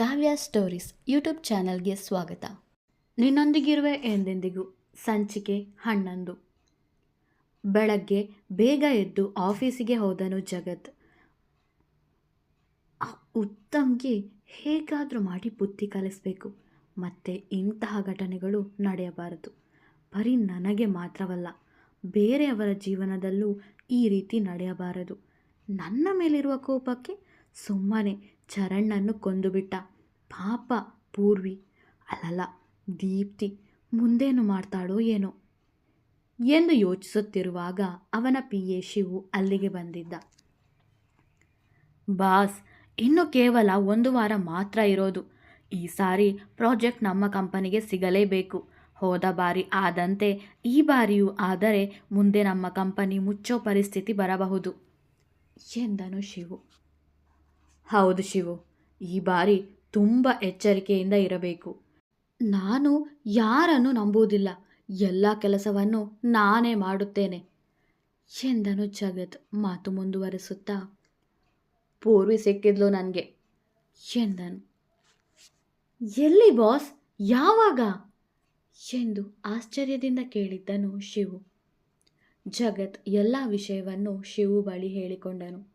ಕಾವ್ಯ stories YouTube ಚಾನಲ್ಗೆ ಸ್ವಾಗತ. ನಿನ್ನೊಂದಿಗಿರುವೆ ಎಂದೆಂದಿಗೂ ಸಂಚಿಕೆ ಹನ್ನೊಂದು. ಬೆಳಗ್ಗೆ ಬೇಗ ಎದ್ದು ಆಫೀಸಿಗೆ ಹೋದನು ಜಗತ್. ಉತ್ತಮ್ಗೆ ಹೇಗಾದರೂ ಮಾಡಿ ಬುದ್ಧಿ ಕಲಿಸ್ಬೇಕು. ಮತ್ತೆ ಇಂತಹ ಘಟನೆಗಳು ನಡೆಯಬಾರದು. ಬರೀ ನನಗೆ ಮಾತ್ರವಲ್ಲ, ಬೇರೆಯವರ ಜೀವನದಲ್ಲೂ ಈ ರೀತಿ ನಡೆಯಬಾರದು. ನನ್ನ ಮೇಲಿರುವ ಕೋಪಕ್ಕೆ ಸುಮ್ಮನೆ ಚರಣ್ಣನ್ನು ಕೊಂದುಬಿಟ್ಟ ಪಾಪ ಪೂರ್ವಿ. ಅಲ್ಲಲ್ಲ ದೀಪ್ತಿ, ಮುಂದೇನು ಮಾಡ್ತಾಳೋ ಏನೋ. ಎಂದು ಯೋಚಿಸುತ್ತಿರುವಾಗ ಅವನ ಪಿ ಎ ಶಿವು ಅಲ್ಲಿಗೆ ಬಂದಿದ್ದ. ಬಾಸ್, ಇನ್ನು ಕೇವಲ ಒಂದು ವಾರ ಮಾತ್ರ ಇರೋದು. ಈ ಸಾರಿ ಪ್ರಾಜೆಕ್ಟ್ ನಮ್ಮ ಕಂಪನಿಗೆ ಸಿಗಲೇಬೇಕು. ಹೋದ ಬಾರಿ ಆದಂತೆ, ಈ ಬಾರಿಯೂ ಆದರೆ ಮುಂದೆ ನಮ್ಮ ಕಂಪನಿ ಮುಚ್ಚೋ ಪರಿಸ್ಥಿತಿ ಬರಬಹುದು. ಎಂದನು ಶಿವು. ಹೌದು ಶಿವು, ಈ ಬಾರಿ ತುಂಬ ಎಚ್ಚರಿಕೆಯಿಂದ ಇರಬೇಕು. ನಾನು ಯಾರನ್ನು ನಂಬುವುದಿಲ್ಲ, ಎಲ್ಲ ಕೆಲಸವನ್ನು ನಾನೇ ಮಾಡುತ್ತೇನೆ, ಎಂದನು ಜಗತ್ ಮಾತು ಮುಂದುವರಿಸುತ್ತಾ. ಪೂರ್ವಿ ಸಿಕ್ಕಿದ್ಲು ನನಗೆ, ಎಂದನು. ಎಲ್ಲಿ ಬಾಸ್, ಯಾವಾಗ? ಎಂದು ಆಶ್ಚರ್ಯದಿಂದ ಕೇಳಿದ್ದನು ಶಿವು. ಜಗತ್ ಎಲ್ಲ ವಿಷಯವನ್ನು ಶಿವು ಬಳಿ ಹೇಳಿಕೊಂಡನು.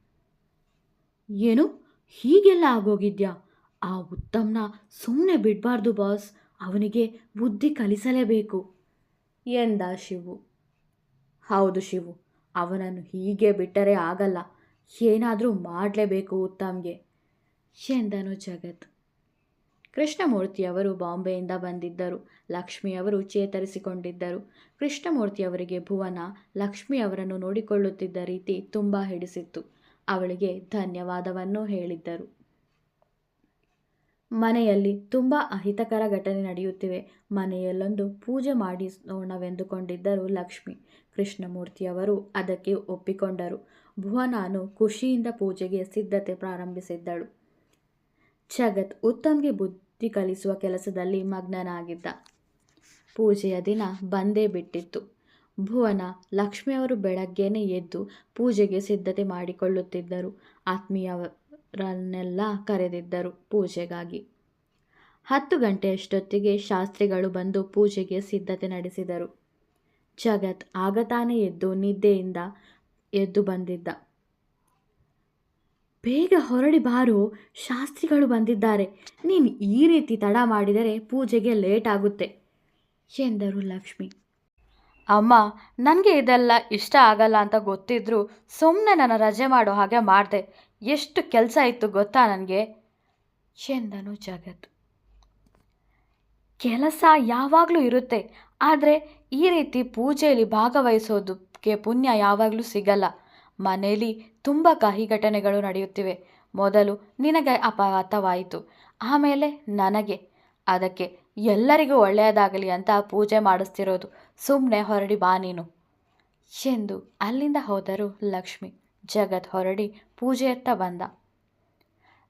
ಏನು? ಹೀಗೆಲ್ಲ ಆಗೋಗಿದ್ಯಾ? ಆ ಉತ್ತಮ್ನ ಸುಮ್ಮನೆ ಬಿಡಬಾರ್ದು, ಬಾಸ್. ಅವನಿಗೆ ಬುದ್ಧಿ ಕಲಿಸಲೇಬೇಕು. ಎಂದ ಶಿವು. ಹೌದು ಶಿವು. ಅವನನ್ನು ಹೀಗೆ ಬಿಟ್ಟರೆ ಆಗಲ್ಲ. ಏನಾದರೂ ಮಾಡಲೇಬೇಕು ಉತ್ತಮ್ಗೆ ಎಂದನು ಜಗತ್. ಕೃಷ್ಣಮೂರ್ತಿಯವರು ಬಾಂಬೆಯಿಂದ ಬಂದಿದ್ದರು. ಲಕ್ಷ್ಮಿಯವರು ಚೇತರಿಸಿಕೊಂಡಿದ್ದರು. ಕೃಷ್ಣಮೂರ್ತಿಯವರಿಗೆ ಭುವನ ಲಕ್ಷ್ಮಿಯವರನ್ನು ನೋಡಿಕೊಳ್ಳುತ್ತಿದ್ದ ರೀತಿ ತುಂಬ ಹಿಡಿಸಿತ್ತು. ಅವಳಿಗೆ ಧನ್ಯವಾದವನ್ನು ಹೇಳಿದ್ದರು. ಮನೆಯಲ್ಲಿ ತುಂಬ ಅಹಿತಕರ ಘಟನೆ ನಡೆಯುತ್ತಿವೆ. ಮನೆಯಲ್ಲೊಂದು ಪೂಜೆ ಮಾಡಿಸೋಣವೆಂದುಕೊಂಡಿದ್ದರು ಲಕ್ಷ್ಮಿ. ಕೃಷ್ಣಮೂರ್ತಿಯವರು ಅದಕ್ಕೆ ಒಪ್ಪಿಕೊಂಡರು. ಭುವನಾನು ಖುಷಿಯಿಂದ ಪೂಜೆಗೆ ಸಿದ್ಧತೆ ಪ್ರಾರಂಭಿಸಿದ್ದಳು. ಜಗತ್ ಉತ್ತಮ್ಗೆ ಬುದ್ಧಿ ಕಲಿಸುವ ಕೆಲಸದಲ್ಲಿ ಮಗ್ನನಾಗಿದ್ದ. ಪೂಜೆಯ ದಿನ ಬಂದೇ ಬಿಟ್ಟಿತ್ತು. ಭುವನ ಲಕ್ಷ್ಮಿಯವರು ಬೆಳಗ್ಗೆನೆ ಎದ್ದು ಪೂಜೆಗೆ ಸಿದ್ಧತೆ ಮಾಡಿಕೊಳ್ಳುತ್ತಿದ್ದರು. ಆತ್ಮೀಯವರನ್ನೆಲ್ಲ ಕರೆದಿದ್ದರು ಪೂಜೆಗಾಗಿ. ಹತ್ತು ಗಂಟೆಯಷ್ಟೊತ್ತಿಗೆ ಶಾಸ್ತ್ರಿಗಳು ಬಂದು ಪೂಜೆಗೆ ಸಿದ್ಧತೆ ನಡೆಸಿದರು. ಜಗತ್ ಆಗತಾನೆ ಎದ್ದು ನಿದ್ದೆಯಿಂದ ಎದ್ದು ಬಂದಿದ್ದ. ಬೇಗ ಹೊರಡಿ ಬಾರು, ಶಾಸ್ತ್ರಿಗಳು ಬಂದಿದ್ದಾರೆ. ನೀನು ಈ ರೀತಿ ತಡ ಮಾಡಿದರೆ ಪೂಜೆಗೆ ಲೇಟ್ ಆಗುತ್ತೆ, ಎಂದರು ಲಕ್ಷ್ಮಿ. ಅಮ್ಮ, ನನಗೆ ಇದೆಲ್ಲ ಇಷ್ಟ ಆಗಲ್ಲ ಅಂತ ಗೊತ್ತಿದ್ರು ಸುಮ್ಮನೆ ನಾನು ರಜೆ ಮಾಡೋ ಹಾಗೆ ಮಾಡಿದೆ. ಎಷ್ಟು ಕೆಲಸ ಇತ್ತು ಗೊತ್ತಾ ನನಗೆ? ಎಂದನು ಜಗತ್. ಕೆಲಸ ಯಾವಾಗಲೂ ಇರುತ್ತೆ, ಆದರೆ ಈ ರೀತಿ ಪೂಜೆಯಲ್ಲಿ ಭಾಗವಹಿಸೋದಕ್ಕೆ ಪುಣ್ಯ ಯಾವಾಗಲೂ ಸಿಗಲ್ಲ. ಮನೆಯಲ್ಲಿ ತುಂಬ ಕಹಿ ಘಟನೆಗಳು ನಡೆಯುತ್ತಿವೆ. ಮೊದಲು ನಿನಗೆ ಅಪಘಾತವಾಯಿತು, ಆಮೇಲೆ ನನಗೆ. ಅದಕ್ಕೆ ಎಲ್ಲರಿಗೂ ಒಳ್ಳೆಯದಾಗಲಿ ಅಂತ ಪೂಜೆ ಮಾಡಿಸ್ತಿರೋದು. ಸುಮ್ಮನೆ ಹೊರಡಿ ಬಾ ನೀನು. ಎಂದು ಅಲ್ಲಿಂದ ಹೋದರು ಲಕ್ಷ್ಮಿ. ಜಗತ್ ಹೊರಡಿ ಪೂಜೆಯತ್ತ ಬಂದ.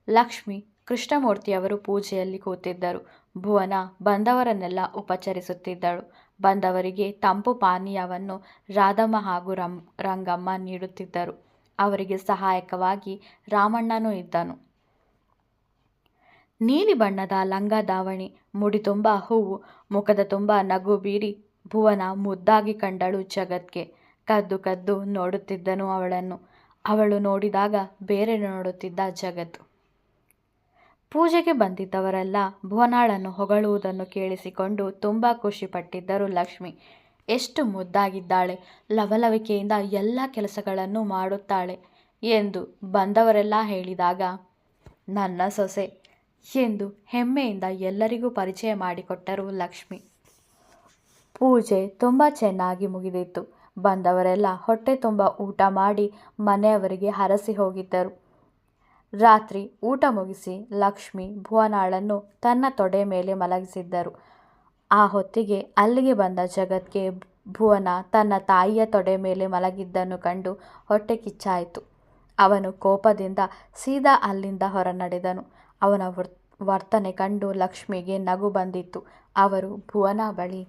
ಲಕ್ಷ್ಮಿ ಕೃಷ್ಣಮೂರ್ತಿಯವರು ಪೂಜೆಯಲ್ಲಿ ಕೂತಿದ್ದರು. ಭುವನ ಬಂದವರನ್ನೆಲ್ಲ ಉಪಚರಿಸುತ್ತಿದ್ದಳು. ಬಂದವರಿಗೆ ತಂಪು ಪಾನೀಯವನ್ನು ರಾಧಮ್ಮ ಹಾಗೂ ರಂ, ರಂಗಮ್ಮ ನೀಡುತ್ತಿದ್ದರು. ಅವರಿಗೆ ಸಹಾಯಕವಾಗಿ ರಾಮಣ್ಣನೂ ಇದ್ದನು. ನೀಲಿ ಬಣ್ಣದ ಲಂಗ ದಾವಣಿ, ಮುಡಿ ತುಂಬ ಹೂವು, ಮುಖದ ತುಂಬ ನಗು ಬೀರಿ ಭುವನ ಮುದ್ದಾಗಿ ಕಂಡಳು ಜಗತ್ಗೆ. ಕದ್ದು ಕದ್ದು ನೋಡುತ್ತಿದ್ದನು ಅವಳನ್ನು. ಅವಳು ನೋಡಿದಾಗ ಬೇರೆ ನೋಡುತ್ತಿದ್ದ ಜಗತ್ತು. ಪೂಜೆಗೆ ಬಂದಿದ್ದವರೆಲ್ಲ ಭುವನಾಳನ್ನು ಹೊಗಳುವುದನ್ನು ಕೇಳಿಸಿಕೊಂಡು ತುಂಬ ಖುಷಿಪಟ್ಟಿದ್ದರು ಲಕ್ಷ್ಮಿ. ಎಷ್ಟು ಮುದ್ದಾಗಿದ್ದಾಳೆ. ಲವಲವಿಕೆಯಿಂದ ಎಲ್ಲ ಕೆಲಸಗಳನ್ನು ಮಾಡುತ್ತಾಳೆ ಎಂದು ಬಂದವರೆಲ್ಲ ಹೇಳಿದಾಗ, ನನ್ನ ಸೊಸೆ ಎಂದು ಹೆಮ್ಮೆಯಿಂದ ಎಲ್ಲರಿಗೂ ಪರಿಚಯ ಮಾಡಿಕೊಟ್ಟರು ಲಕ್ಷ್ಮಿ. ಪೂಜೆ ತುಂಬ ಚೆನ್ನಾಗಿ ಮುಗಿದಿತ್ತು. ಬಂದವರೆಲ್ಲ ಹೊಟ್ಟೆ ತುಂಬ ಊಟ ಮಾಡಿ ಮನೆಯವರಿಗೆ ಹರಸಿ ಹೋಗಿದ್ದರು. ರಾತ್ರಿ ಊಟ ಮುಗಿಸಿ ಲಕ್ಷ್ಮಿ ಭುವನಾಳನ್ನು ತನ್ನ ತೊಡೆ ಮೇಲೆ ಮಲಗಿಸಿದ್ದರು. ಆ ಹೊತ್ತಿಗೆ ಅಲ್ಲಿಗೆ ಬಂದ ಜಗತ್ಗೆ ಭುವನ ತನ್ನ ತಾಯಿಯ ತೊಡೆ ಮೇಲೆ ಮಲಗಿದ್ದನ್ನು ಕಂಡು ಹೊಟ್ಟೆ ಕಿಚ್ಚಾಯಿತು. ಅವನು ಕೋಪದಿಂದ ಸೀದಾ ಅಲ್ಲಿಂದ ಹೊರ ನಡೆದನು ಅವನ ವರ್ತನೆ ಕಂಡು ಲಕ್ಷ್ಮಿಗೆ ನಗು ಬಂದಿತ್ತು. ಅವರು ಭುವನ ಬಳಿ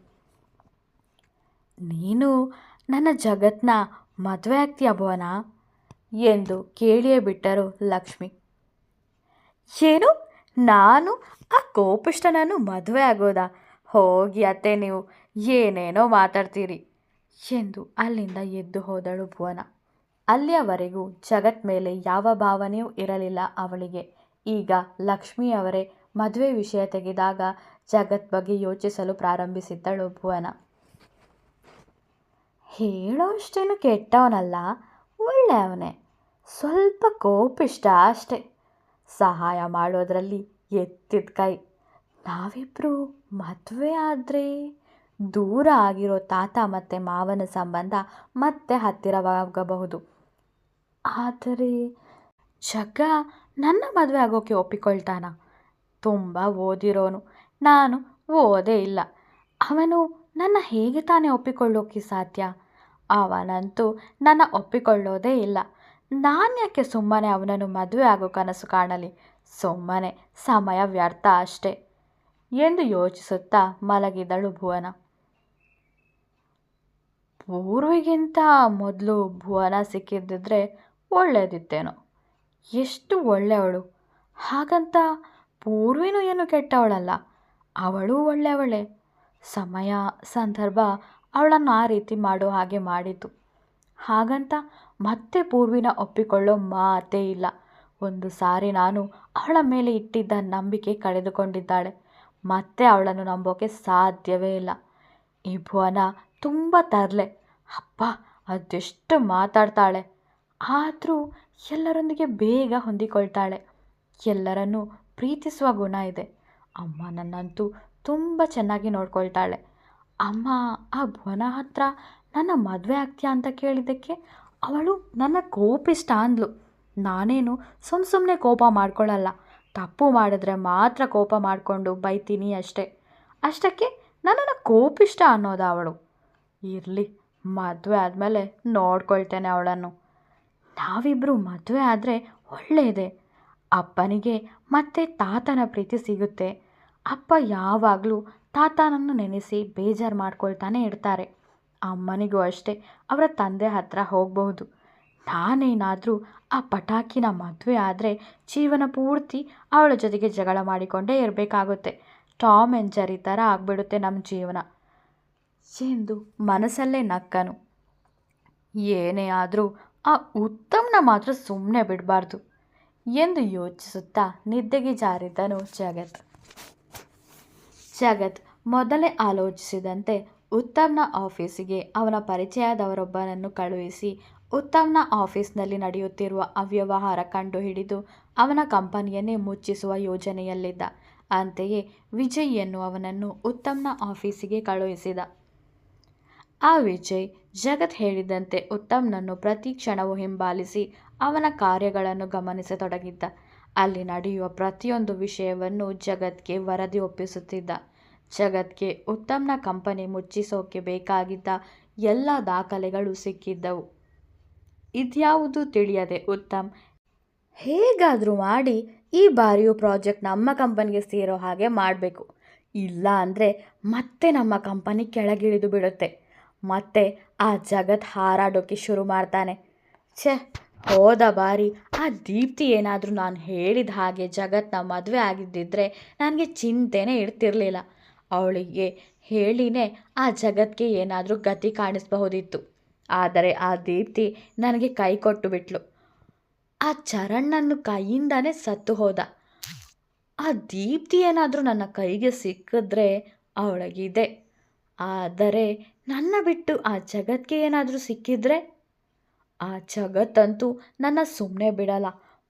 ನೀನು ನನ್ನ ಜಗತ್ನ ಮದುವೆ ಆಗ್ತೀಯ ಭುವನ? ಎಂದು ಕೇಳಿಯೇ ಬಿಟ್ಟರು ಲಕ್ಷ್ಮಿ. ಏನು? ನಾನು ಆ ಕೋಪಿಷ್ಟನನ್ನು ಮದುವೆ ಆಗೋದಾ? ಹೋಗಿ ಅತ್ತೆ, ನೀವು ಏನೇನೋ ಮಾತಾಡ್ತೀರಿ ಎಂದು ಅಲ್ಲಿಂದ ಎದ್ದು ಹೋದಳು ಭುವನ. ಅಲ್ಲಿಯವರೆಗೂ ಜಗತ್ ಮೇಲೆ ಯಾವ ಭಾವನೆಯೂ ಇರಲಿಲ್ಲ ಅವಳಿಗೆ. ಈಗ ಲಕ್ಷ್ಮಿಯವರೇ ಮದುವೆ ವಿಷಯ ತೆಗೆದಾಗ ಜಗತ್ ಬಗ್ಗೆ ಯೋಚಿಸಲು ಪ್ರಾರಂಭಿಸಿದ್ದಳು ಭುವನ. ಹೇಳೋ ಅಷ್ಟೇನು ಕೆಟ್ಟವನಲ್ಲ, ಒಳ್ಳೆಯವನೇ. ಸ್ವಲ್ಪ ಕೋಪಿಷ್ಟ ಅಷ್ಟೆ. ಸಹಾಯ ಮಾಡೋದ್ರಲ್ಲಿ ಎತ್ತಿದ ಕೈ. ನಾವಿಬ್ಬರು ಮದುವೆ ಆದರೆ ದೂರ ಆಗಿರೋ ತಾತ ಮತ್ತು ಮಾವನ ಸಂಬಂಧ ಮತ್ತೆ ಹತ್ತಿರವಾಗಬಹುದು. ಆದರೆ ಜಗ ನನ್ನ ಮದುವೆ ಆಗೋಕ್ಕೆ ಒಪ್ಪಿಕೊಳ್ತಾನ. ತುಂಬ ಓದಿರೋನು. ನಾನು ಓದೇ ಇಲ್ಲ. ಅವನು ನನ್ನ ಹೇಗೆ ತಾನೇ ಒಪ್ಪಿಕೊಳ್ಳೋಕೆ ಸಾಧ್ಯ? ಅವನಂತೂ ನನ್ನ ಒಪ್ಪಿಕೊಳ್ಳೋದೇ ಇಲ್ಲ. ನಾನ್ಯಾಕೆ ಸುಮ್ಮನೆ ಅವನನ್ನು ಮದುವೆ ಆಗೋ ಕನಸು ಕಾಣಲಿ? ಸುಮ್ಮನೆ, ಸಮಯ ವ್ಯರ್ಥ ಅಷ್ಟೆ ಎಂದು ಯೋಚಿಸುತ್ತಾ ಮಲಗಿದಳು ಭುವನ. ಪೂರ್ವಿಗಿಂತ ಮೊದಲು ಭುವನ ಸಿಕ್ಕಿದ್ದಿದ್ರೆ ಒಳ್ಳೆಯದಿತ್ತೇನೋ ಎಷ್ಟು ಒಳ್ಳೆಯವಳು ಹಾಗಂತ ಪೂರ್ವಿನೂ ಏನು ಕೆಟ್ಟವಳಲ್ಲ. ಅವಳು ಒಳ್ಳೆಯವಳೆ ಸಮಯ, ಸಂದರ್ಭ ಅವಳನ್ನು ಆ ರೀತಿ ಮಾಡೋ ಹಾಗೆ ಮಾಡಿದ್ದು. ಹಾಗಂತ ಮತ್ತೆ ಪೂರ್ವಿನ ಒಪ್ಪಿಕೊಳ್ಳೋ ಮಾತೇ ಇಲ್ಲ. ಒಂದು ಸಾರಿ ನಾನು ಅವಳ ಮೇಲೆ ಇಟ್ಟಿದ್ದ ನಂಬಿಕೆ ಕಳೆದುಕೊಂಡಿದ್ದಾಳೆ. ಮತ್ತೆ ಅವಳನ್ನು ನಂಬೋಕೆ ಸಾಧ್ಯವೇ ಇಲ್ಲ. ಈ ಭುವನ ತುಂಬ ತರಲೆ. ಅಪ್ಪ, ಅದೆಷ್ಟು ಮಾತಾಡ್ತಾಳೆ. ಆದರೂ ಎಲ್ಲರೊಂದಿಗೆ ಬೇಗ ಹೊಂದಿಕೊಳ್ತಾಳೆ. ಎಲ್ಲರನ್ನೂ ಪ್ರೀತಿಸುವ ಗುಣ ಇದೆ. ಅಮ್ಮ ನನ್ನಂತೂ ತುಂಬ ಚೆನ್ನಾಗಿ ನೋಡ್ಕೊಳ್ತಾಳೆ. ಅಮ್ಮ, ಆ ಭುವನ ಹತ್ರ ನನ್ನ ಮದುವೆ ಆಗ್ತೀಯಾ ಅಂತ ಕೇಳಿದ್ದಕ್ಕೆ ಅವಳು ನನ್ನ ಕೋಪಿಷ್ಟ ಅಂದ್ಲು. ನಾನೇನು ಸುಮ್ಮ ಸುಮ್ಮನೆ ಕೋಪ ಮಾಡ್ಕೊಳ್ಳಲ್ಲ ತಪ್ಪು ಮಾಡಿದ್ರೆ ಮಾತ್ರ ಕೋಪ ಮಾಡಿಕೊಂಡು ಬೈತೀನಿ ಅಷ್ಟೇ. ಅಷ್ಟಕ್ಕೆ ನನ್ನನ್ನು ಕೋಪಿಷ್ಟ ಅನ್ನೋದ ಅವಳು. ಇರಲಿ, ಮದುವೆ ಆದಮೇಲೆ ನೋಡ್ಕೊಳ್ತೇನೆ ಅವಳನ್ನು. ನಾವಿಬ್ಬರು ಮದುವೆ ಆದರೆ ಒಳ್ಳೆಯದೇ ಅಪ್ಪನಿಗೆ ಮತ್ತೆ ತಾತನ ಪ್ರೀತಿ ಸಿಗುತ್ತೆ. ಅಪ್ಪ ಯಾವಾಗಲೂ ತಾತನನ್ನು ನೆನೆಸಿ ಬೇಜಾರು ಮಾಡ್ಕೊಳ್ತಾನೆ ಇರ್ತಾರೆ. ಅಮ್ಮನಿಗೂ ಅಷ್ಟೇ, ಅವರ ತಂದೆ ಹತ್ರ ಹೋಗಬಹುದು. ನಾನೇನಾದರೂ ಆ ಪಟಾಕಿನ ಮದುವೆ ಆದರೆ ಜೀವನ ಪೂರ್ತಿ ಅವಳ ಜೊತೆಗೆ ಜಗಳ ಮಾಡಿಕೊಂಡೇ ಇರಬೇಕಾಗುತ್ತೆ. ಟಾಮ್ ಆ್ಯಂಡ್ ಜರಿ ಥರ ಆಗಿಬಿಡುತ್ತೆ ನಮ್ಮ ಜೀವನ. ಎಂದು ಮನಸ್ಸಲ್ಲೇ ನಕ್ಕನು. ಏನೇ ಆದರೂ ಆ ಉತ್ತಮ್ನ ಮಾತ್ರ ಸುಮ್ಮನೆ ಬಿಡಬಾರ್ದು ಎಂದು ಯೋಚಿಸುತ್ತಾ ನಿದ್ದೆಗೆ ಜಾರಿದ್ದನು ಜಗತ್. ಜಗತ್ ಮೊದಲೇ ಆಲೋಚಿಸಿದಂತೆ ಉತ್ತಮ್ನ ಆಫೀಸಿಗೆ ಅವನ ಪರಿಚಯದವರೊಬ್ಬನನ್ನು ಕಳುಹಿಸಿ ಉತ್ತಮ್ನ ಆಫೀಸ್ನಲ್ಲಿ ನಡೆಯುತ್ತಿರುವ ಅವ್ಯವಹಾರ ಕಂಡುಹಿಡಿದು ಅವನ ಕಂಪನಿಯನ್ನೇ ಮುಚ್ಚಿಸುವ ಯೋಜನೆಯಲ್ಲಿದ್ದ. ಅಂತೆಯೇ ವಿಜಯ್ ಎನ್ನುವವನನ್ನು ಉತ್ತಮ್ನ ಆಫೀಸಿಗೆ ಕಳುಹಿಸಿದ. ಆ ವಿಜಯ್ ಜಗತ್ ಹೇಳಿದಂತೆ ಉತ್ತಮ್ನನ್ನು ಪ್ರತಿ ಕ್ಷಣವೂ ಹಿಂಬಾಲಿಸಿ ಅವನ ಕಾರ್ಯಗಳನ್ನು ಗಮನಿಸತೊಡಗಿದ್ದ. ಅಲ್ಲಿ ನಡೆಯುವ ಪ್ರತಿಯೊಂದು ವಿಷಯವನ್ನು ಜಗತ್ಗೆ ವರದಿ ಒಪ್ಪಿಸುತ್ತಿದ್ದ. ಜಗತ್ಗೆ ಉತ್ತಮ್ನ ಕಂಪನಿ ಮುಚ್ಚಿಸೋಕೆ ಬೇಕಾಗಿದ್ದ ಎಲ್ಲ ದಾಖಲೆಗಳು ಸಿಕ್ಕಿದ್ದವು. ಇದ್ಯಾವುದು ತಿಳಿಯದೆ ಉತ್ತಮ್ ಹೇಗಾದರೂ ಮಾಡಿ ಈ ಬಾರಿಯೂ ಪ್ರಾಜೆಕ್ಟ್ ನಮ್ಮ ಕಂಪನಿಗೆ ಸೇರೋ ಹಾಗೆ ಮಾಡಬೇಕು. ಇಲ್ಲ ಅಂದರೆ ಮತ್ತೆ ನಮ್ಮ ಕಂಪನಿ ಕೆಳಗಿಳಿದು ಬಿಡುತ್ತೆ. ಮತ್ತೆ ಆ ಜಗತ್ ಹಾರಾಡೋಕ್ಕೆ ಶುರು ಮಾಡ್ತಾನೆ. ಛೆ ಹೋದ ಬಾರಿ ಆ ದೀಪ್ತಿ ಏನಾದರೂ ನಾನು ಹೇಳಿದ ಹಾಗೆ ಜಗತ್ತನ್ನ ಮದುವೆ ಆಗಿದ್ದಿದ್ರೆ ನನಗೆ ಚಿಂತೆನೇ ಇರ್ತಿರಲಿಲ್ಲ. ಅವಳಿಗೆ ಹೇಳಿನೇ ಆ ಜಗತ್ತಿಗೆ ಏನಾದರೂ ಗತಿ ಕಾಣಿಸಬಹುದಿತ್ತು. ಆದರೆ ಆ ದೀಪ್ತಿ ನನಗೆ ಕೈ ಕೊಟ್ಟು ಬಿಟ್ಲು. ಆ ಚರಣ್ಣನ್ನು ಕೈಯಿಂದನೇ ಸತ್ತು ಹೋದ. ಆ ದೀಪ್ತಿ ಏನಾದರೂ ನನ್ನ ಕೈಗೆ ಸಿಕ್ಕಿದ್ರೆ ಅವಳಗಿದೆ. ಆದರೆ ನನ್ನ ಬಿಟ್ಟು ಆ ಜಗತ್ತಿಗೆ ಏನಾದರೂ ಸಿಕ್ಕಿದ್ರೆ ಆ ಜಗತ್ತಂತೂ ನನ್ನ ಸುಮ್ಮನೆ ಬಿಡಲ್ಲ.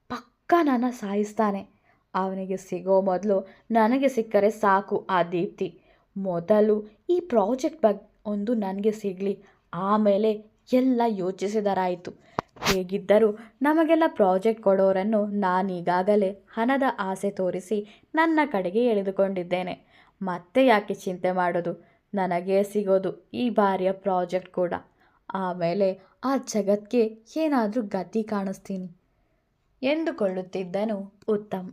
ಪಕ್ಕ ನನ್ನ ಸಾಯಿಸ್ತಾನೆ. ಅವನಿಗೆ ಸಿಗೋ ಮೊದಲು ನನಗೆ ಸಿಕ್ಕರೆ ಸಾಕು ಆ ದೀಪ್ತಿ. ಮೊದಲು ಈ ಪ್ರಾಜೆಕ್ಟ್ ಬಗ್ಗೆ ಒಂದು ನನಗೆ ಸಿಗಲಿ. ಆಮೇಲೆ ಎಲ್ಲ ಯೋಚಿಸಿದರಾಯಿತು. ಹೇಗಿದ್ದರೂ ನಮಗೆಲ್ಲ ಪ್ರಾಜೆಕ್ಟ್ ಕೊಡೋರನ್ನು ನಾನೀಗಾಗಲೇ ಹಣದ ಆಸೆ ತೋರಿಸಿ ನನ್ನ ಕಡೆಗೆ ಎಳೆದುಕೊಂಡಿದ್ದೇನೆ. ಮತ್ತೆ ಯಾಕೆ ಚಿಂತೆ ಮಾಡೋದು? ನನಗೆ ಸಿಗೋದು ಈ ಬಾರಿಯ ಪ್ರಾಜೆಕ್ಟ್ ಕೂಡ. ಆಮೇಲೆ ಆ ಜಗತ್ಗೆ ಏನಾದರೂ ಗತಿ ಕಾಣಿಸ್ತೀನಿ. ಎಂದುಕೊಳ್ಳುತ್ತಿದ್ದನು ಉತ್ತಮ್.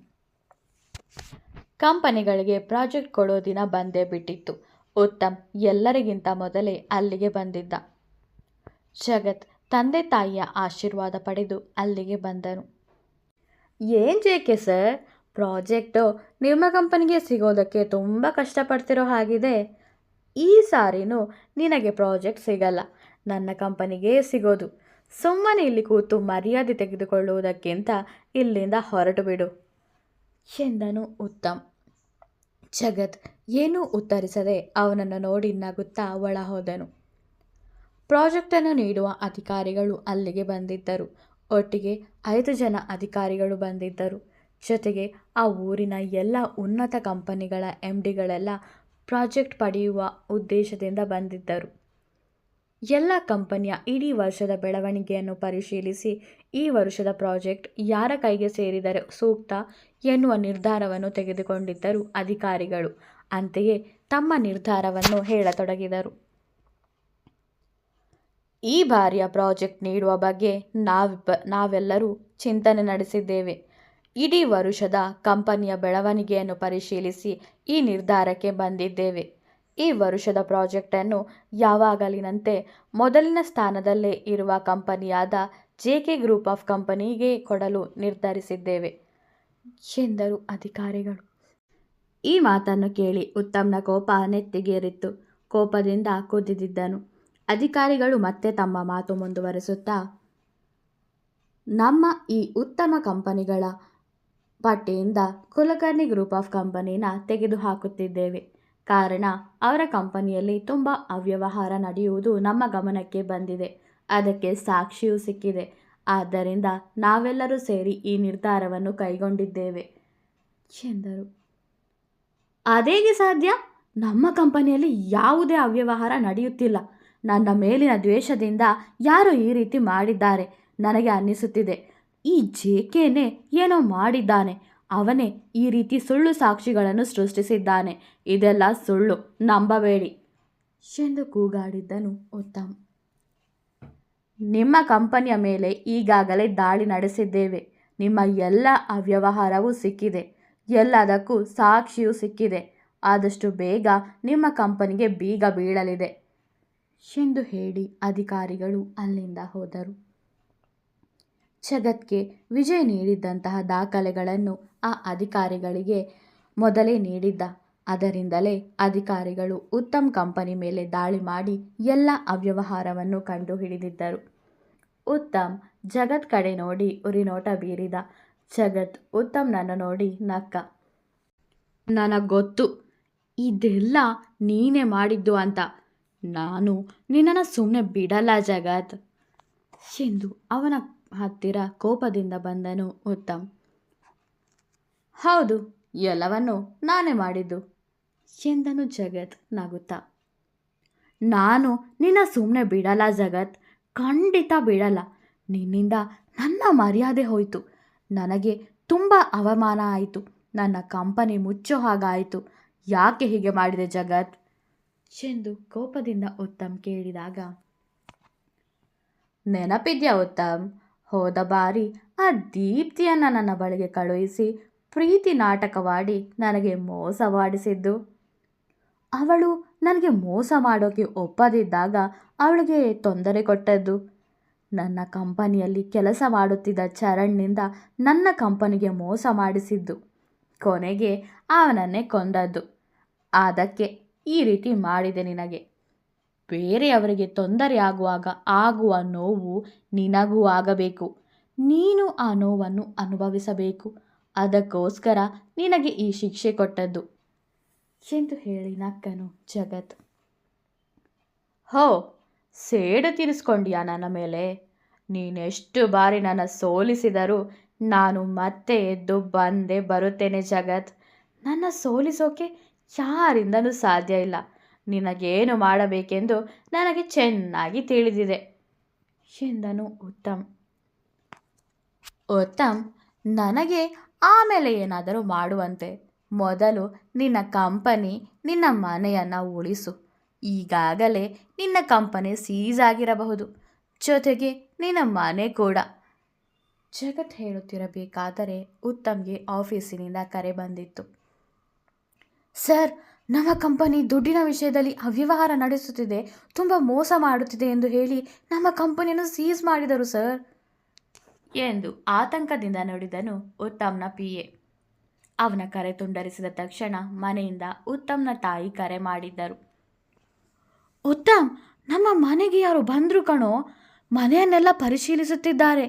ಕಂಪನಿಗಳಿಗೆ ಪ್ರಾಜೆಕ್ಟ್ ಕೊಡೋ ದಿನ ಬಂದೇ ಬಿಟ್ಟಿತ್ತು. ಉತ್ತಮ್ ಎಲ್ಲರಿಗಿಂತ ಮೊದಲೇ ಅಲ್ಲಿಗೆ ಬಂದಿದ್ದ. ಜಗತ್ ತಂದೆ ತಾಯಿಯ ಆಶೀರ್ವಾದ ಪಡೆದು ಅಲ್ಲಿಗೆ ಬಂದನು. ಏನು ಜೇಕೆ ಸರ್? ಪ್ರಾಜೆಕ್ಟು ನಿಮ್ಮ ಕಂಪನಿಗೆ ಸಿಗೋದಕ್ಕೆ ತುಂಬ ಕಷ್ಟಪಡ್ತಿರೋ ಹಾಗಿದೆ ಈ ಸಾರಿನೂ ನಿನಗೆ ಪ್ರಾಜೆಕ್ಟ್ ಸಿಗಲ್ಲ. ನನ್ನ ಕಂಪನಿಗೆ ಸಿಗೋದು. ಸುಮ್ಮನೆ ಇಲ್ಲಿ ಕೂತು ಮರ್ಯಾದೆ ತೆಗೆದುಕೊಳ್ಳುವುದಕ್ಕಿಂತ ಇಲ್ಲಿಂದ ಹೊರಟು ಬಿಡು. ಎಂದನು ಉತ್ತಮ್. ಜಗತ್ ಏನೂ ಉತ್ತರಿಸದೆ ಅವನನ್ನು ನೋಡಿ ನಗುತ್ತಾ ಒಳ ಹೋದನು ಪ್ರಾಜೆಕ್ಟನ್ನು ನೀಡುವ ಅಧಿಕಾರಿಗಳು ಅಲ್ಲಿಗೆ ಬಂದಿದ್ದರು. ಒಟ್ಟಿಗೆ ಐದು ಜನ ಅಧಿಕಾರಿಗಳು ಬಂದಿದ್ದರು. ಜೊತೆಗೆ ಆ ಊರಿನ ಎಲ್ಲ ಉನ್ನತ ಕಂಪನಿಗಳ ಎಂ ಡಿಗಳೆಲ್ಲ ಪ್ರಾಜೆಕ್ಟ್ ಪಡೆಯುವ ಉದ್ದೇಶದಿಂದ ಬಂದಿದ್ದರು. ಎಲ್ಲ ಕಂಪನಿಯ ಇಡೀ ವರ್ಷದ ಬೆಳವಣಿಗೆಯನ್ನು ಪರಿಶೀಲಿಸಿ ಈ ವರ್ಷದ ಪ್ರಾಜೆಕ್ಟ್ ಯಾರ ಕೈಗೆ ಸೇರಿದರೆ ಸೂಕ್ತ ಎನ್ನುವ ನಿರ್ಧಾರವನ್ನು ತೆಗೆದುಕೊಂಡಿದ್ದರು ಅಧಿಕಾರಿಗಳು. ಅಂತೆಯೇ ತಮ್ಮ ನಿರ್ಧಾರವನ್ನು ಹೇಳತೊಡಗಿದರು. ಈ ಬಾರಿಯ ಪ್ರಾಜೆಕ್ಟ್ ನೀಡುವ ಬಗ್ಗೆ ನಾವಿಬ್ಬ ನಾವೆಲ್ಲರೂ ಚಿಂತನೆ ನಡೆಸಿದ್ದೇವೆ. ಇಡೀ ವರುಷದ ಕಂಪನಿಯ ಬೆಳವಣಿಗೆಯನ್ನು ಪರಿಶೀಲಿಸಿ ಈ ನಿರ್ಧಾರಕ್ಕೆ ಬಂದಿದ್ದೇವೆ. ಈ ವರುಷದ ಪ್ರಾಜೆಕ್ಟನ್ನು ಯಾವಾಗಲಿನಂತೆ ಮೊದಲಿನ ಸ್ಥಾನದಲ್ಲೇ ಇರುವ ಕಂಪನಿಯಾದ ಜೆ ಕೆ ಗ್ರೂಪ್ ಆಫ್ ಕಂಪನಿಗೆ ಕೊಡಲು ನಿರ್ಧರಿಸಿದ್ದೇವೆ ಎಂದರು ಅಧಿಕಾರಿಗಳು. ಈ ಮಾತನ್ನು ಕೇಳಿ ಉತ್ತಮ್ನ ಕೋಪ ನೆತ್ತಿಗೇರಿತ್ತು. ಕೋಪದಿಂದ ಕುದಿದಿದ್ದನು. ಅಧಿಕಾರಿಗಳು ಮತ್ತೆ ತಮ್ಮ ಮಾತು ಮುಂದುವರೆಸುತ್ತಾ, ನಮ್ಮ ಈ ಉತ್ತಮ ಕಂಪನಿಗಳ ಪಟ್ಟಿಯಿಂದ ಕುಲಕರ್ಣಿ ಗ್ರೂಪ್ ಆಫ್ ಕಂಪನಿನ ತೆಗೆದುಹಾಕುತ್ತಿದ್ದೇವೆ. ಕಾರಣ, ಅವರ ಕಂಪನಿಯಲ್ಲಿ ತುಂಬ ಅವ್ಯವಹಾರ ನಡೆಯುವುದು ನಮ್ಮ ಗಮನಕ್ಕೆ ಬಂದಿದೆ. ಅದಕ್ಕೆ ಸಾಕ್ಷಿಯೂ ಸಿಕ್ಕಿದೆ. ಆದ್ದರಿಂದ ನಾವೆಲ್ಲರೂ ಸೇರಿ ಈ ನಿರ್ಧಾರವನ್ನು ಕೈಗೊಂಡಿದ್ದೇವೆ, ಎಂದರು. ಅದೇಗೆ ಸಾಧ್ಯ? ನಮ್ಮ ಕಂಪನಿಯಲ್ಲಿ ಯಾವುದೇ ಅವ್ಯವಹಾರ ನಡೆಯುತ್ತಿಲ್ಲ. ನನ್ನ ಮೇಲಿನ ದ್ವೇಷದಿಂದ ಯಾರು ಈ ರೀತಿ ಮಾಡಿದ್ದಾರೆ. ನನಗೆ ಅನ್ನಿಸುತ್ತಿದೆ. ಈ ಜೇಕೆನೇ ಏನೋ ಮಾಡಿದ್ದಾನೆ. ಅವನೇ ಈ ರೀತಿ ಸುಳ್ಳು ಸಾಕ್ಷಿಗಳನ್ನು ಸೃಷ್ಟಿಸಿದ್ದಾನೆ. ಇದೆಲ್ಲ ಸುಳ್ಳು. ನಂಬಬೇಡಿ. ಎಂದು ಕೂಗಾಡಿದ್ದನು ಉತ್ತಮ್. ನಿಮ್ಮ ಕಂಪನಿಯ ಮೇಲೆ ಈಗಾಗಲೇ ದಾಳಿ ನಡೆಸಿದ್ದೇವೆ. ನಿಮ್ಮ ಎಲ್ಲ ಅವ್ಯವಹಾರವೂ ಸಿಕ್ಕಿದೆ. ಎಲ್ಲದಕ್ಕೂ ಸಾಕ್ಷಿಯೂ ಸಿಕ್ಕಿದೆ. ಆದಷ್ಟು ಬೇಗ ನಿಮ್ಮ ಕಂಪನಿಗೆ ಬೀಗ ಬೀಳಲಿದೆ. ಎಂದು ಹೇಳಿ ಅಧಿಕಾರಿಗಳು ಅಲ್ಲಿಂದ ಹೋದರು. ಜಗತ್ಗೆ ವಿಜಯ್ ನೀಡಿದ್ದಂತಹ ದಾಖಲೆಗಳನ್ನು ಆ ಅಧಿಕಾರಿಗಳಿಗೆ ಮೊದಲೇ ನೀಡಿದ್ದ. ಅದರಿಂದಲೇ ಅಧಿಕಾರಿಗಳು ಉತ್ತಮ್ ಕಂಪನಿ ಮೇಲೆ ದಾಳಿ ಮಾಡಿ ಎಲ್ಲ ಅವ್ಯವಹಾರವನ್ನು ಕಂಡುಹಿಡಿದಿದ್ದರು. ಉತ್ತಮ್ ಜಗತ್ ಕಡೆ ನೋಡಿ ಉರಿನೋಟ ಬೀರಿದ. ಜಗತ್ ಉತ್ತಮ್ನನ್ನು ನೋಡಿ ನಕ್ಕ. ನನಗೊತ್ತು. ಇದೆಲ್ಲ ನೀನೇ ಮಾಡಿದ್ದು ಅಂತ. ನಾನು ನಿನ್ನನ್ನು ಸುಮ್ಮನೆ ಬಿಡಲ್ಲ ಜಗತ್. ಎಂದು ಅವನ ಹತ್ತಿರ ಕೋಪದಿಂದ ಬಂದನು ಉತ್ತಮ್. ಹೌದು, ಎಲ್ಲವನ್ನು ನಾನೇ ಮಾಡಿದ್ದು ಎಂದನು ಜಗತ್ ನಗುತ್ತಾ. ನಾನು ನಿನ್ನ ಸುಮ್ಮನೆ ಬಿಡಲ್ಲ ಜಗತ್, ಖಂಡಿತ ಬಿಡಲ್ಲ. ನಿನ್ನಿಂದ ನನ್ನ ಮರ್ಯಾದೆ ಹೋಯಿತು. ನನಗೆ ತುಂಬ ಅವಮಾನ ಆಯಿತು. ನನ್ನ ಕಂಪನಿ ಮುಚ್ಚೋ ಹಾಗಾಯಿತು. ಯಾಕೆ ಹೀಗೆ ಮಾಡಿದೆ ಜಗತ್? ಎಂದು ಕೋಪದಿಂದ ಉತ್ತಮ್ ಕೇಳಿದಾಗ, ನೆನಪಿದ್ಯಾ ಉತ್ತಮ್? ಹೋದ ಬಾರಿ ಆ ದೀಪ್ತಿಯನ್ನು ನನ್ನ ಬಳಿಗೆ ಕಳುಹಿಸಿ ಪ್ರೀತಿ ನಾಟಕವಾಡಿ ನನಗೆ ಮೋಸವಾಡಿಸಿದ್ದು. ಅವಳು ನನಗೆ ಮೋಸ ಮಾಡೋಕೆ ಒಪ್ಪದಿದ್ದಾಗ ಅವಳಿಗೆ ತೊಂದರೆ ಕೊಟ್ಟದ್ದು. ನನ್ನ ಕಂಪನಿಯಲ್ಲಿ ಕೆಲಸ ಮಾಡುತ್ತಿದ್ದ ಚರಣ್ನಿಂದ ನನ್ನ ಕಂಪನಿಗೆ ಮೋಸ ಮಾಡಿಸಿದ್ದು. ಕೊನೆಗೆ ಅವನನ್ನೇ ಕೊಂದದ್ದು. ಅದಕ್ಕೆ ಈ ರೀತಿ ಮಾಡಿದೆ ನಿನಗೆ. ಬೇರೆಯವರಿಗೆ ತೊಂದರೆ ಆಗುವಾಗ ಆಗುವ ನೋವು ನಿನಗೂ ಆಗಬೇಕು. ನೀನು ಆ ನೋವನ್ನು ಅನುಭವಿಸಬೇಕು. ಅದಕ್ಕೋಸ್ಕರ ನಿನಗೆ ಈ ಶಿಕ್ಷೆ ಕೊಟ್ಟದ್ದು. ಎಂದು ಹೇಳಿ ನಕ್ಕನು ಜಗತ್. ಹೋ, ಸೇಡು ತೀರಿಸ್ಕೊಂಡ್ಯಾ ನನ್ನ ಮೇಲೆ? ನೀನೆಷ್ಟು ಬಾರಿ ನನ್ನ ಸೋಲಿಸಿದರೂ ನಾನು ಮತ್ತೆ ಎದ್ದು ಬಂದೇ ಬರುತ್ತೇನೆ ಜಗತ್. ನನ್ನ ಸೋಲಿಸೋಕೆ ಯಾರಿಂದನೂ ಸಾಧ್ಯ ಇಲ್ಲ. ನಿನಗೇನು ಮಾಡಬೇಕೆಂದು ನನಗೆ ಚೆನ್ನಾಗಿ ತಿಳಿದಿದೆ ಎಂದನು ಉತ್ತಮ್. ಉತ್ತಮ್, ನನಗೆ ಆಮೇಲೆ ಏನಾದರೂ ಮಾಡುವಂತೆ. ಮೊದಲು ನಿನ್ನ ಕಂಪನಿ ನಿನ್ನ ಮನೆಯನ್ನು ಉಳಿಸು. ಈಗಾಗಲೇ ನಿನ್ನ ಕಂಪನಿ ಸೀಸ್ ಆಗಿರಬಹುದು. ಜೊತೆಗೆ ನಿನ್ನ ಮನೆ ಕೂಡ. ಜಗತ್ ಹೇಳುತ್ತಿರಬೇಕಾದರೆ ಉತ್ತಮ್ಗೆ ಆಫೀಸಿನಿಂದ ಕರೆ ಬಂದಿತ್ತು. ಸರ್ ನಮ್ಮ ಕಂಪನಿ ದುಡ್ಡಿನ ವಿಷಯದಲ್ಲಿ ಅವ್ಯವಹಾರ ನಡೆಸುತ್ತಿದೆ ತುಂಬ ಮೋಸ ಮಾಡುತ್ತಿದೆ ಎಂದು ಹೇಳಿ ನಮ್ಮ ಕಂಪನಿಯನ್ನು ಸೀಸ್ ಮಾಡಿದರು ಸರ್ ಎಂದು ಆತಂಕದಿಂದ ನೋಡಿದನು ಉತ್ತಮ್ನ ಪಿ ಎ ಅವನ ಕರೆ ತುಂಡರಿಸಿದ ತಕ್ಷಣ ಮನೆಯಿಂದ ಉತ್ತಮ್ನ ತಾಯಿ ಕರೆ ಮಾಡಿದ್ದರು. ಉತ್ತಮ್ ನಮ್ಮ ಮನೆಗೆ ಯಾರು ಬಂದರು ಕಣೋ? ಮನೆಯನ್ನೆಲ್ಲ ಪರಿಶೀಲಿಸುತ್ತಿದ್ದಾರೆ.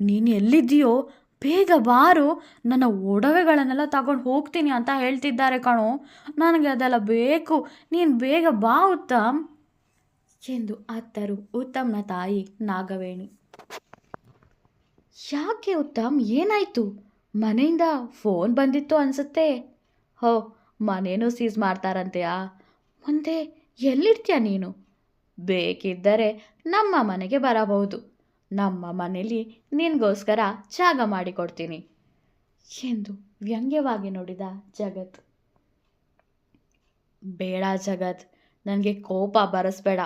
ನೀನು ಎಲ್ಲಿದ್ದೀಯೋ? ಬೇಗ ಬಾರು, ನನ್ನ ಒಡವೆಗಳನ್ನೆಲ್ಲ ತಗೊಂಡು ಹೋಗ್ತೀನಿ ಅಂತ ಹೇಳ್ತಿದ್ದಾರೆ ಕಣೋ. ನನಗೆ ಅದೆಲ್ಲ ಬೇಕು. ನೀನು ಬೇಗ ಬಾ, ಉತ್ತಮ್. ಎಂದು ಅತ್ತರು ಉತ್ತಮ್ನ ತಾಯಿ ನಾಗವೇಣಿ. ಯಾಕೆ ಉತ್ತಮ್? ಏನಾಯಿತು? ಮನೆಯಿಂದ ಫೋನ್ ಬಂದಿತ್ತು ಅನಿಸುತ್ತೆ. ಹೋ, ಮನೇನೂ ಸೀಸ್ ಮಾಡ್ತಾರಂತೆಯಾ? ಮುಂದೆ ಎಲ್ಲಿರ್ತೀಯ ನೀನು? ಬೇಕಿದ್ದರೆ ನಮ್ಮ ಮನೆಗೆ ಬರಬಹುದು. ನಮ್ಮ ಮನೆಯಲ್ಲಿ ನಿನಗೋಸ್ಕರ ಜಾಗ ಮಾಡಿಕೊಡ್ತೀನಿ. ಎಂದು ವ್ಯಂಗ್ಯವಾಗಿ ನೋಡಿದ ಜಗತ್. ಬೇಡ ಜಗತ್, ನನಗೆ ಕೋಪ ಬರೆಸ್ಬೇಡ.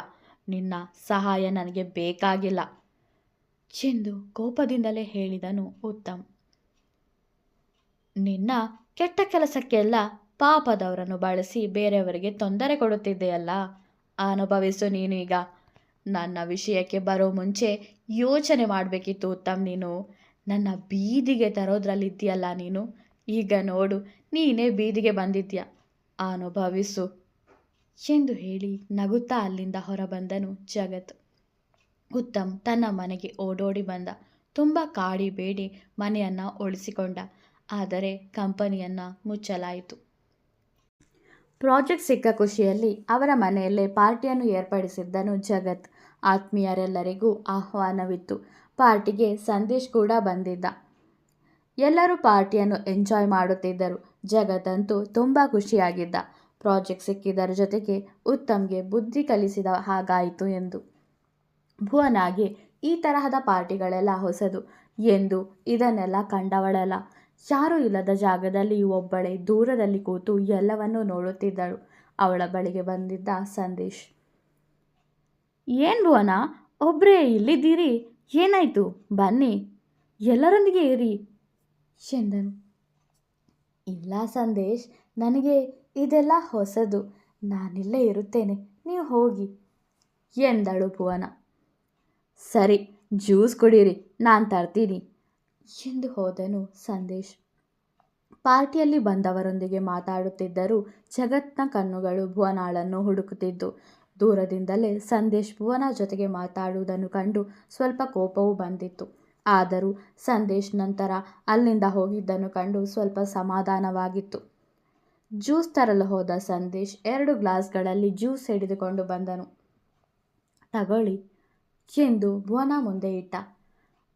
ನಿನ್ನ ಸಹಾಯ ನನಗೆ ಬೇಕಾಗಿಲ್ಲ. ಎಂದು ಕೋಪದಿಂದಲೇ ಹೇಳಿದನು ಉತ್ತಮ್. ನಿನ್ನ ಕೆಟ್ಟ ಕೆಲಸಕ್ಕೆಲ್ಲ ಪಾಪದವರನ್ನು ಬಳಸಿ ಬೇರೆಯವರಿಗೆ ತೊಂದರೆ ಕೊಡುತ್ತಿದ್ದೆಯಲ್ಲ. ಅನುಭವಿಸು ನೀನು ಈಗ ನನ್ನ ವಿಷಯಕ್ಕೆ ಬರೋ ಮುಂಚೆ ಯೋಚನೆ ಮಾಡಬೇಕಿತ್ತು, ಉತ್ತಮ್ ನೀನು. ನನ್ನ ಬೀದಿಗೆ ತರೋದ್ರಲ್ಲಿದ್ದೀಯಲ್ಲ ನೀನು. ಈಗ ನೋಡು, ನೀನೇ ಬೀದಿಗೆ ಬಂದಿದ್ಯ ಅನುಭವಿಸು ಎಂದು ಹೇಳಿ ನಗುತ್ತಾ ಅಲ್ಲಿಂದ ಹೊರಬಂದನು ಜಗತ್. ಉತ್ತಮ್ ತನ್ನ ಮನೆಗೆ ಓಡೋಡಿ ಬಂದ. ತುಂಬ ಕಾಡಿ ಬೇಡಿ ಮನೆಯನ್ನು ಉಳಿಸಿಕೊಂಡ. ಆದರೆ ಕಂಪನಿಯನ್ನು ಮುಚ್ಚಲಾಯಿತು. ಪ್ರಾಜೆಕ್ಟ್ ಸಿಕ್ಕ ಖುಷಿಯಲ್ಲಿ ಅವರ ಮನೆಯಲ್ಲೇ ಪಾರ್ಟಿಯನ್ನು ಏರ್ಪಡಿಸಿದ್ದನು ಜಗತ್. ಆತ್ಮೀಯರೆಲ್ಲರಿಗೂ ಆಹ್ವಾನವಿತ್ತು. ಪಾರ್ಟಿಗೆ ಸಂದೇಶ್ ಕೂಡ ಬಂದಿದ್ದ. ಎಲ್ಲರೂ ಪಾರ್ಟಿಯನ್ನು ಎಂಜಾಯ್ ಮಾಡುತ್ತಿದ್ದರು. ಜಗತ್ತಂತೂ ತುಂಬ ಖುಷಿಯಾಗಿದ್ದ. ಪ್ರಾಜೆಕ್ಟ್ ಸಿಕ್ಕಿದ್ದರ ಜೊತೆಗೆ ಉತ್ತಮ್ಗೆ ಬುದ್ಧಿ ಕಲಿಸಿದ ಹಾಗಾಯಿತು ಎಂದು. ಭುವನಾಗೆ ಈ ತರಹದ ಪಾರ್ಟಿಗಳೆಲ್ಲ ಹೊಸದು. ಎಂದು ಇದನ್ನೆಲ್ಲ ಕಂಡವಳಲ್ಲ. ಯಾರೂ ಇಲ್ಲದ ಜಾಗದಲ್ಲಿ ಒಬ್ಬಳೇ ದೂರದಲ್ಲಿ ಕೂತು ಎಲ್ಲವನ್ನೂ ನೋಡುತ್ತಿದ್ದಳು. ಅವಳ ಬಳಿಗೆ ಬಂದಿದ್ದ ಸಂದೇಶ್. ಏನು ಭುವನ ಒಬ್ಬರೇ ಇಲ್ಲಿದ್ದೀರಿ? ಏನಾಯಿತು? ಬನ್ನಿ. ಎಲ್ಲರೊಂದಿಗೆ ಇರಿ ಎಂದನು. ಇಲ್ಲ ಸಂದೇಶ್, ನನಗೆ ಇದೆಲ್ಲ ಹೊಸದು. ನಾನಿಲ್ಲೇ ಇರುತ್ತೇನೆ. ನೀವು ಹೋಗಿ ಎಂದಳು ಭುವನ. ಸರಿ, ಜ್ಯೂಸ್ ಕುಡೀರಿ. ನಾನು ತರ್ತೀನಿ. ಎಂದು ಹೋದನು ಸಂದೇಶ್. ಪಾರ್ಟಿಯಲ್ಲಿ ಬಂದವರೊಂದಿಗೆ ಮಾತಾಡುತ್ತಿದ್ದರೂ ಜಗತ್ನ ಕಣ್ಣುಗಳು ಭುವನಾಳನ್ನು ಹುಡುಕುತ್ತಿದ್ದು. ದೂರದಿಂದಲೇ ಸಂದೇಶ್ ಭುವನ ಜೊತೆಗೆ ಮಾತಾಡುವುದನ್ನು ಕಂಡು ಸ್ವಲ್ಪ ಕೋಪವೂ ಬಂದಿತ್ತು. ಆದರೂ ಸಂದೇಶ್ ನಂತರ ಅಲ್ಲಿಂದ ಹೋಗಿದ್ದನ್ನು ಕಂಡು ಸ್ವಲ್ಪ ಸಮಾಧಾನವಾಗಿತ್ತು. ಜ್ಯೂಸ್ ತರಲು ಹೋದ ಸಂದೇಶ್ ಎರಡು ಗ್ಲಾಸ್ಗಳಲ್ಲಿ ಜ್ಯೂಸ್ ಹಿಡಿದುಕೊಂಡು ಬಂದನು. ತಗೊಳ್ಳಿ ಎಂದು ಭುವನ ಮುಂದೆ ಇಟ್ಟ.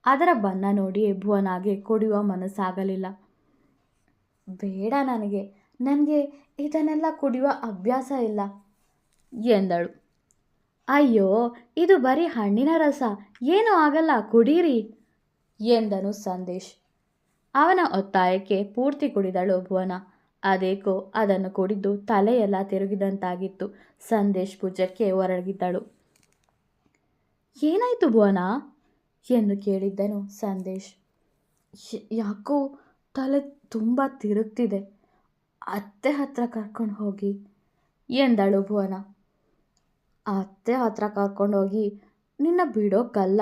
ಅದರ ಬಣ್ಣ ನೋಡಿ ಭುವನಾಗೆ ಕುಡಿಯುವ ಮನಸ್ಸಾಗಲಿಲ್ಲ. ಬೇಡ ನನಗೆ ನನಗೆ ಇದನ್ನೆಲ್ಲ ಕುಡಿಯುವ ಅಭ್ಯಾಸ ಇಲ್ಲ ಎಂದಳು. ಅಯ್ಯೋ, ಇದು ಬರೀ ಹಣ್ಣಿನ ರಸ, ಏನೂ ಆಗಲ್ಲ, ಕುಡೀರಿ ಎಂದನು ಸಂದೇಶ್. ಅವನ ಒತ್ತಾಯಕ್ಕೆ ಪೂರ್ತಿ ಕುಡಿದಳು ಭುವನ. ಅದೇಕೋ, ಅದನ್ನು ಕುಡಿದು ತಲೆಯೆಲ್ಲ ತಿರುಗಿದಂತಾಗಿತ್ತು. ಸಂದೇಶ್ ಭುಜಕ್ಕೆ ಹೊರಗಿದ್ದಳು. ಏನಾಯಿತು ಭುವನ? ಎಂದು ಕೇಳಿದ್ದನು ಸಂದೇಶ್. "ಯ- ಯಾಕೋ ತಲೆ ತುಂಬ ತಿರುಗ್ತಿದೆ. ಅತ್ತೆ ಹತ್ರ ಕರ್ಕೊಂಡು ಹೋಗಿ, ಎಂದಳು ಭುವನ. ಅತ್ತೆ ಹತ್ರ ಕರ್ಕೊಂಡೋಗಿ ನಿನ್ನ ಬಿಡೋಕ್ಕಲ್ಲ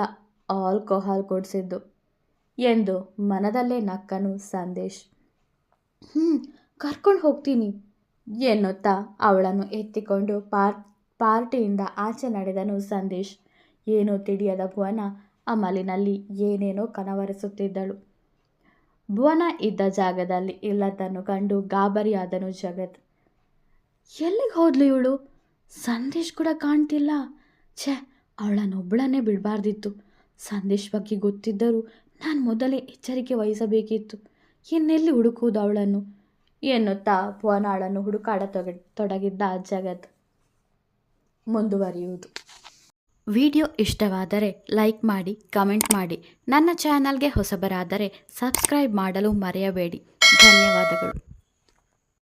ಆಲ್ಕೋಹಾಲ್ ಕೊಡಿಸಿದ್ದು, ಎಂದು ಮನದಲ್ಲೇ ನಕ್ಕನು ಸಂದೇಶ್. ಹ್ಞೂ ಕರ್ಕೊಂಡು ಹೋಗ್ತೀನಿ, ಎನ್ನುತ್ತಾ ಅವಳನ್ನು ಎತ್ತಿಕೊಂಡು ಪಾರ್, ಪಾರ್ಟಿಯಿಂದ ಆಚೆ ನಡೆದನು ಸಂದೇಶ್. ಏನೂ ತಿಳಿಯದ ಭುವನ ಅಮಲಿನಲ್ಲಿ ಏನೇನೋ ಕನವರಿಸುತ್ತಿದ್ದಳು. ಭುವನ ಇದ್ದ ಜಾಗದಲ್ಲಿ ಇಲ್ಲದನ್ನು ಕಂಡು ಗಾಬರಿಯಾದನು ಜಗತ್. ಎಲ್ಲಿಗೆ ಹೋದ್ಲು ಇವಳು? ಸಂದೇಶ್ ಕೂಡ ಕಾಣ್ತಿಲ್ಲ. ಛೇ ಅವಳನ್ನೊಬ್ಬಳನ್ನೇ ಬಿಡಬಾರ್ದಿತ್ತು. ಸಂದೇಶ್ ಬಗ್ಗೆ ಗೊತ್ತಿದ್ದರೂ ನಾನು ಮೊದಲೇ ಎಚ್ಚರಿಕೆ ವಹಿಸಬೇಕಿತ್ತು. ಇನ್ನೆಲ್ಲಿ ಹುಡುಕುವುದು ಅವಳನ್ನು? ಎನ್ನುತ್ತಾ ಭುವನಾಳನ್ನು ಹುಡುಕಾಡ ತೊಗ ತೊಡಗಿದ್ದ ಜಗತ್. ಮುಂದುವರಿಯುವುದು. ವಿಡಿಯೋ ಇಷ್ಟವಾದರೆ ಲೈಕ್ ಮಾಡಿ ಕಮೆಂಟ್ ಮಾಡಿ. ನನ್ನ ಚಾನಲ್ಗೆ ಹೊಸಬರಾದರೆ ಸಬ್ಸ್ಕ್ರೈಬ್ ಮಾಡಲು ಮರೆಯಬೇಡಿ. ಧನ್ಯವಾದಗಳು.